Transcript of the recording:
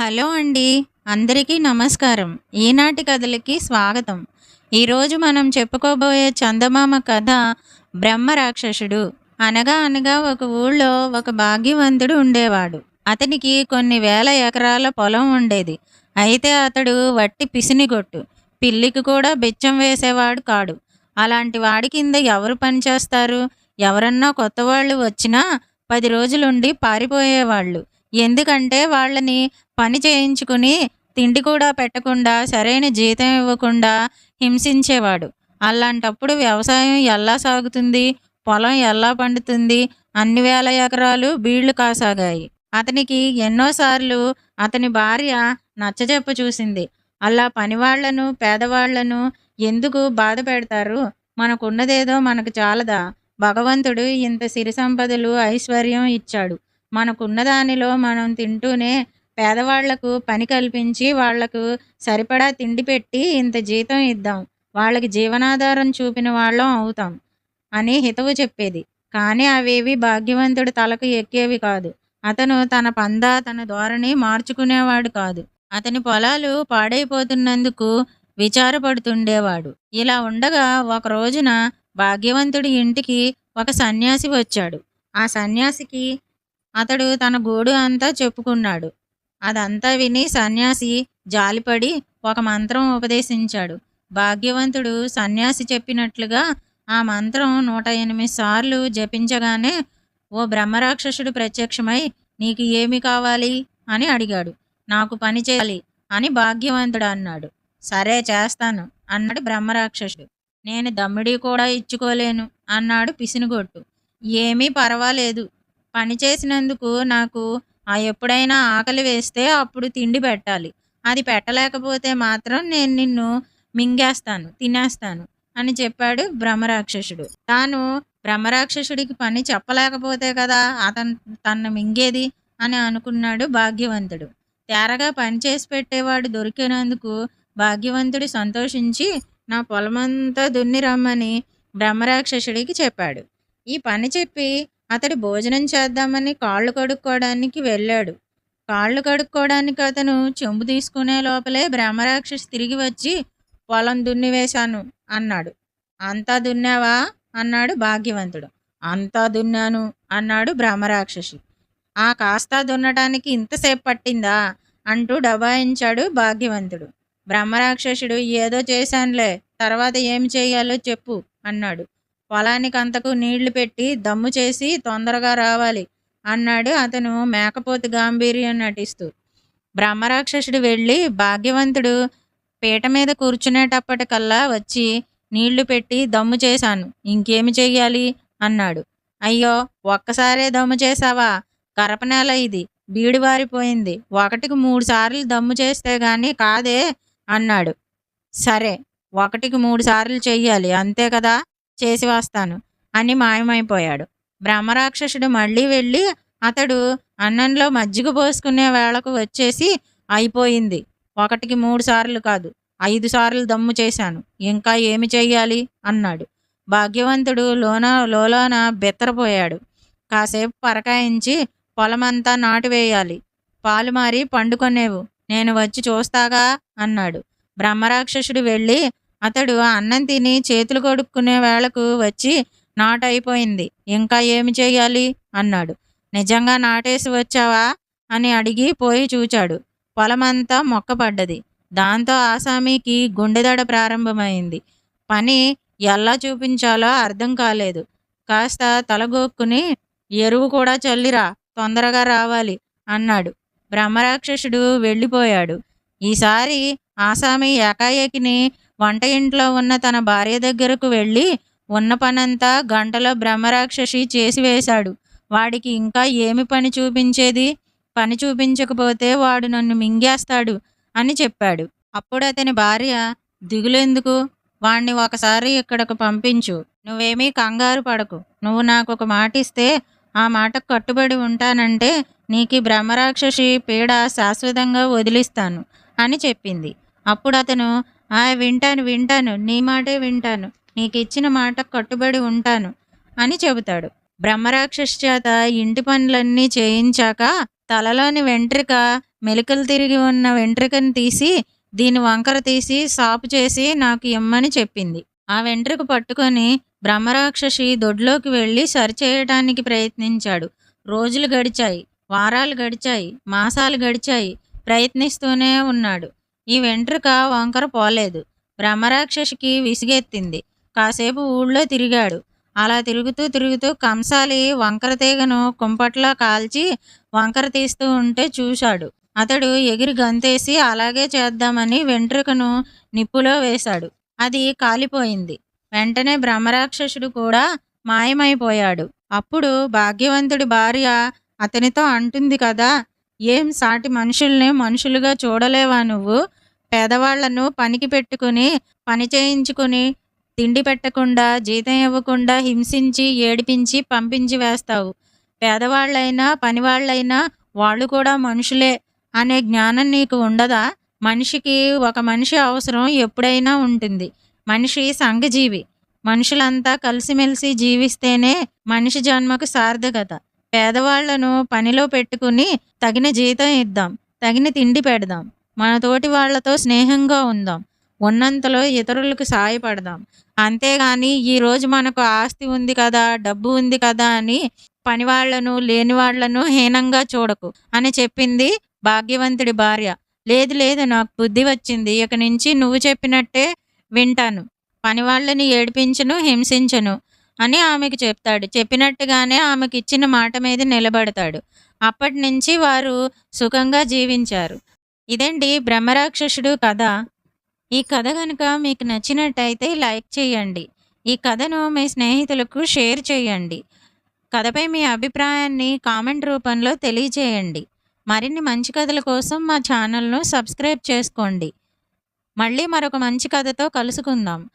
Hello అండి. అందరికీ నమస్కారం. ఈనాటి కథలకి స్వాగతం. ఈరోజు మనం చెప్పుకోబోయే చందమామ కథ బ్రహ్మ రాక్షసుడు. అనగా అనగా ఒక ఊళ్ళో ఒక భాగ్యవంతుడు ఉండేవాడు. అతనికి కొన్ని వేల ఎకరాల పొలం ఉండేది. అయితే అతడు వట్టి పిసినిగొట్టు పిల్లికి కూడా బిచ్చం వేసేవాడు కాడు. అలాంటి వాడి కింద ఎవరు పనిచేస్తారు ఎవరన్నా కొత్త వాళ్ళు వచ్చినా పది రోజులుండి పారిపోయేవాళ్ళు. ఎందుకంటే వాళ్ళని పని చేయించుకుని తిండి కూడా పెట్టకుండా సరైన జీతం ఇవ్వకుండా హింసించేవాడు. అలాంటప్పుడు వ్యవసాయం ఎలా సాగుతుంది? పొలం ఎలా పండుతుంది? అన్ని వేల ఎకరాలు బీళ్ళు కాసాగాయి. అతనికి ఎన్నోసార్లు అతని భార్య నచ్చజెప్ప చూసింది. అలా పనివాళ్ళను పేదవాళ్ళను ఎందుకు బాధ పెడతారు? మనకున్నదేదో మనకు చాలదా? భగవంతుడు ఇంత సిరి సంపదలు ఐశ్వర్యం ఇచ్చాడు. మనకున్న దానిలో మనం తింటూనే పేదవాళ్ళకు పని కల్పించి వాళ్ళకు సరిపడా తిండి పెట్టి ఇంత జీతం ఇద్దాం. వాళ్ళకి జీవనాధారం చూపిన వాళ్ళం అవుతాం అని హితవు చెప్పేది. కానీ అవేవి భాగ్యవంతుడి తలకు ఎక్కేవి కాదు. అతను తన పందా తన ధోరణి మార్చుకునేవాడు కాదు. అతని పొలాలు పాడైపోతున్నందుకు విచారపడుతుండేవాడు. ఇలా ఉండగా ఒక రోజున భాగ్యవంతుడి ఇంటికి ఒక సన్యాసి వచ్చాడు. ఆ సన్యాసికి అతడు తన గోడు అంతా చెప్పుకున్నాడు. అదంతా విని సన్యాసి జాలిపడి ఒక మంత్రం ఉపదేశించాడు. భాగ్యవంతుడు సన్యాసి చెప్పినట్లుగా ఆ మంత్రం నూట ఎనిమిది సార్లు జపించగానే ఓ బ్రహ్మరాక్షసుడు ప్రత్యక్షమై నీకు ఏమి కావాలి? అని అడిగాడు. నాకు పని చేయాలి అని భాగ్యవంతుడు అన్నాడు. సరే చేస్తాను అన్నాడు బ్రహ్మరాక్షసుడు. నేను దమ్మిడి కూడా ఇచ్చుకోలేను అన్నాడు పిసినుగొట్టు. ఏమీ పర్వాలేదు పని చేసినందుకు నాకు ఆ ఎప్పుడైనా ఆకలి వేస్తే అప్పుడు తిండి పెట్టాలి. అది పెట్టలేకపోతే మాత్రం నేను నిన్ను మింగేస్తాను తినేస్తాను అని చెప్పాడు బ్రహ్మరాక్షసుడు. తాను బ్రహ్మరాక్షసుడికి పని చెప్పలేకపోతే కదా అతను తన్ను మింగేది అని అనుకున్నాడు భాగ్యవంతుడు. తేరగా పని చేసి పెట్టేవాడు దొరికినందుకు భాగ్యవంతుడు సంతోషించి నా పొలమంతా దున్ని రమ్మని బ్రహ్మరాక్షసుడికి చెప్పాడు. ఈ పని చెప్పి అతడు భోజనం చేద్దామని కాళ్ళు కడుక్కోవడానికి వెళ్ళాడు. కాళ్ళు కడుక్కోవడానికి అతను చెంబు తీసుకునే లోపలే బ్రహ్మరాక్షసి తిరిగి వచ్చి పొలం దున్నివేశాను అన్నాడు. అంతా దున్నావా? అన్నాడు భాగ్యవంతుడు. అంతా దున్నాను అన్నాడు బ్రహ్మరాక్షసి. ఆ కాస్త దున్నటానికి ఇంతసేపు పట్టిందా? అంటూ డబాయించాడు భాగ్యవంతుడు. బ్రహ్మరాక్షసుడు ఏదో చేశానులే తర్వాత ఏమి చేయాలో చెప్పు అన్నాడు. పొలానికి అంతకు నీళ్ళు పెట్టి దమ్ము చేసి తొందరగా రావాలి అన్నాడు అతను మేకపోతి గాంభీర్యం నటిస్తూ. బ్రహ్మరాక్షసుడు వెళ్ళి భాగ్యవంతుడు పీట మీద కూర్చునేటప్పటికల్లా వచ్చి నీళ్ళు పెట్టి దమ్ము చేశాను. ఇంకేమి చెయ్యాలి? అన్నాడు. అయ్యో ఒక్కసారే దమ్ము చేసావా కరపనేల ఇది బీడివారిపోయింది ఒకటికి మూడు సార్లు దమ్ము చేస్తే గాని కాదే అన్నాడు. సరే ఒకటికి మూడు సార్లు చెయ్యాలి అంతే కదా? చేసి వస్తాను. అని మాయమైపోయాడు. బ్రహ్మరాక్షసుడు మళ్ళీ వెళ్ళి అతడు అన్నంలో మజ్జిగ పోసుకునే వేళకు వచ్చేసి అయిపోయింది. ఒకటికి మూడు సార్లు కాదు ఐదు సార్లు దమ్ము చేశాను. ఇంకా ఏమి చెయ్యాలి? అన్నాడు. భాగ్యవంతుడు లోన లోలోన బెత్తరపోయాడు. కాసేపు పరకాయించి పొలమంతా నాటివేయాలి. పాలు మారి పండుకొనేవు. నేను వచ్చి చూస్తాగా? అన్నాడు. బ్రహ్మరాక్షసుడు వెళ్ళి అతడు అన్నం తిని చేతులు కడుక్కునే వేళకు వచ్చి నాటైపోయింది. ఇంకా ఏమి చేయాలి? అన్నాడు. నిజంగా నాటేసి వచ్చావా? అని అడిగి పోయి చూచాడు. పొలమంతా మొక్కపడ్డది. దాంతో ఆసామీకి గుండెదడ ప్రారంభమైంది. పని ఎలా చూపించాలో అర్థం కాలేదు. కాస్త తలగొక్కుని ఎరువు కూడా చల్లిరా తొందరగా రావాలి అన్నాడు. బ్రహ్మరాక్షసుడు వెళ్ళిపోయాడు. ఈసారి ఆసామి ఏకాఏకిని వంట ఇంట్లో ఉన్న తన భార్య దగ్గరకు వెళ్ళి ఉన్న పనంతా గంటలో బ్రహ్మరాక్షసి చేసి వేశాడు. వాడికి ఇంకా ఏమి పని చూపించేది? పని చూపించకపోతే వాడు నన్ను మింగేస్తాడు అని చెప్పాడు. అప్పుడు అతని భార్య దిగులెందుకు? వాణ్ణి ఒకసారి ఇక్కడకు పంపించు. నువ్వేమీ కంగారు పడకు. నువ్వు నాకు ఒక మాట ఇస్తే ఆ మాటకు కట్టుబడి ఉంటానంటే నీకు బ్రహ్మరాక్షసి పీడ శాశ్వతంగా వదిలిస్తాను అని చెప్పింది. అప్పుడు అతను ఆ వింటాను వింటాను నీ మాటే వింటాను నీకు ఇచ్చిన మాట కట్టుబడి ఉంటాను అని చెబుతాడు. బ్రహ్మరాక్షసి చేత ఇంటి పనులన్నీ చేయించాక తలలోని వెంట్రిక మెలికలు తిరిగి ఉన్న వెంట్రుకను తీసి దీని వంకర తీసి సాపు చేసి నాకు ఇమ్మని చెప్పింది. ఆ వెంట్రుక పట్టుకొని బ్రహ్మరాక్షసి దొడ్లోకి వెళ్ళి సరిచేయటానికి ప్రయత్నించాడు. రోజులు గడిచాయి వారాలు గడిచాయి మాసాలు గడిచాయి ప్రయత్నిస్తూనే ఉన్నాడు. ఈ వెంట్రుక వంకర పోలేదు. బ్రహ్మరాక్షసికి విసిగెత్తింది. కాసేపు ఊళ్ళో తిరిగాడు. అలా తిరుగుతూ తిరుగుతూ కంసాలి వంకర తీగను కుంపట్లో కాల్చి వంకర తీస్తూ ఉంటే చూశాడు. అతడు ఎగిరి గంతేసి అలాగే చేద్దామని వెంట్రుకను నిప్పులో వేశాడు. అది కాలిపోయింది. వెంటనే బ్రహ్మరాక్షసుడు కూడా మాయమైపోయాడు. అప్పుడు భాగ్యవంతుడి భార్య అతనితో అంటుంది కదా ఏం సాటి మనుషుల్ని మనుషులుగా చూడలేవా నువ్వు? పేదవాళ్ళను పనికి పెట్టుకుని పని చేయించుకుని తిండి పెట్టకుండా జీతం ఇవ్వకుండా హింసించి ఏడిపించి పంపించి వేస్తావు. పేదవాళ్ళైనా పనివాళ్ళైనా వాళ్ళు కూడా మనుషులే అనే జ్ఞానం నీకు ఉండదా? మనిషికి ఒక మనిషి అవసరం ఎప్పుడైనా ఉంటుంది. మనిషి సంఘజీవి. మనుషులంతా కలిసిమెలిసి జీవిస్తేనే మనిషి జన్మకు సార్థకత. పేదవాళ్ళను పనిలో పెట్టుకుని తగిన జీతం ఇద్దాం తగిన తిండి పెడదాం. మన తోటి వాళ్ళతో స్నేహంగా ఉందాం. ఉన్నంతలో ఇతరులకు సాయపడదాం. అంతేగాని ఈరోజు మనకు ఆస్తి ఉంది కదా డబ్బు ఉంది కదా అని పనివాళ్ళను లేని వాళ్ళను హీనంగా చూడకు అని చెప్పింది భాగ్యవంతుడి భార్య. లేదు లేదు నాకు బుద్ధి వచ్చింది. ఇక నుంచి నువ్వు చెప్పినట్టే వింటాను. పనివాళ్ళని ఏడిపించను హింసించను అని ఆమెకు చెప్తాడు. చెప్పినట్టుగానే ఆమెకి ఇచ్చిన మాట మీద నిలబడతాడు. అప్పటి నుంచి వారు సుఖంగా జీవించారు. ఇదండి బ్రహ్మరాక్షసుడు కథ. ఈ కథ కనుక మీకు నచ్చినట్టయితే లైక్ చేయండి. ఈ కథను మీ స్నేహితులకు షేర్ చేయండి. కథపై మీ అభిప్రాయాన్ని కామెంట్ రూపంలో తెలియజేయండి. మరిన్ని మంచి కథల కోసం మా ఛానల్ను సబ్స్క్రైబ్ చేసుకోండి. మళ్ళీ మరొక మంచి కథతో కలుసుకుందాం.